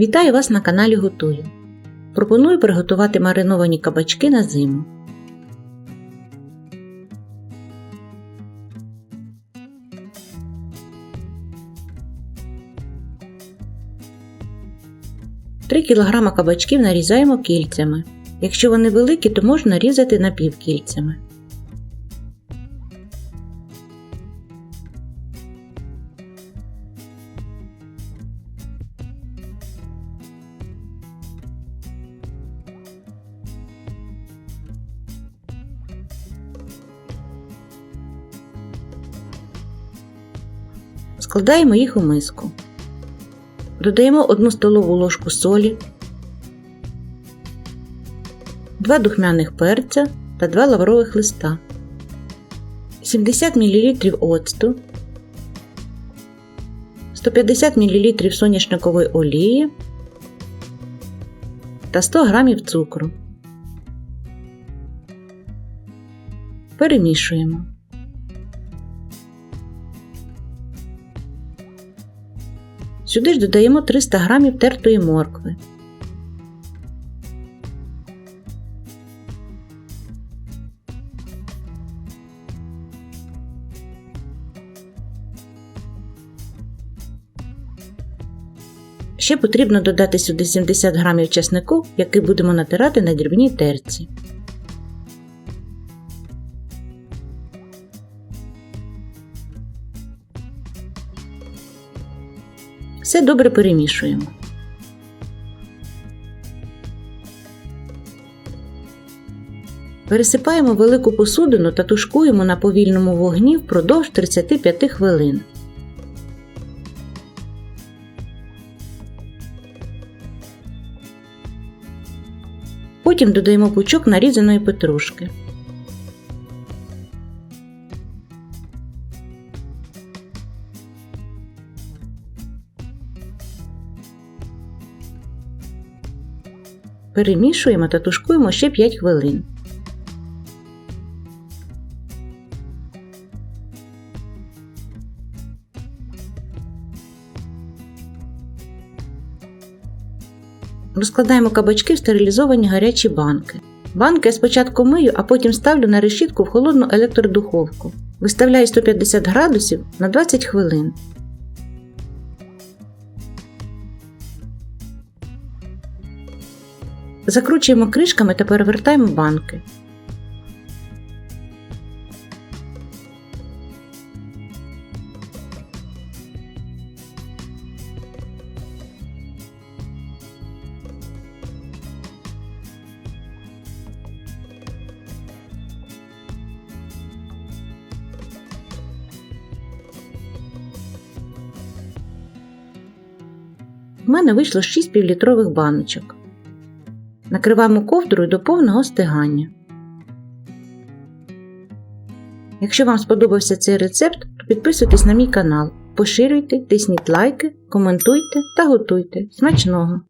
Вітаю вас на каналі Готую. Пропоную приготувати мариновані кабачки на зиму. Три кг кабачків нарізаємо кільцями. Якщо вони великі, то можна різати напівкільцями. Складаємо їх у миску. Додаємо 1 столову ложку солі, 2 духмяних перця та 2 лаврових листа, 70 мл оцту, 150 мл соняшникової олії та 100 г цукру. Перемішуємо. Сюди ж додаємо 300 г тертої моркви. Ще потрібно додати сюди 70 г чеснику, який будемо натирати на дрібній терці. Все добре перемішуємо. Пересипаємо велику посудину та тушкуємо на повільному вогні впродовж 35 хвилин. Потім додаємо пучок нарізаної петрушки. Перемішуємо та тушкуємо ще 5 хвилин. Розкладаємо кабачки в стерилізовані гарячі банки. Банки я спочатку мию, а потім ставлю на решітку в холодну електродуховку. Виставляю 150 градусів на 20 хвилин. Закручуємо кришками та перевертаємо банки. В мене вийшло 6 півлітрових баночок. Накриваємо ковдрою до повного стигання. Якщо вам сподобався цей рецепт, то підписуйтесь на мій канал, поширюйте, тисніть лайки, коментуйте та готуйте. Смачного!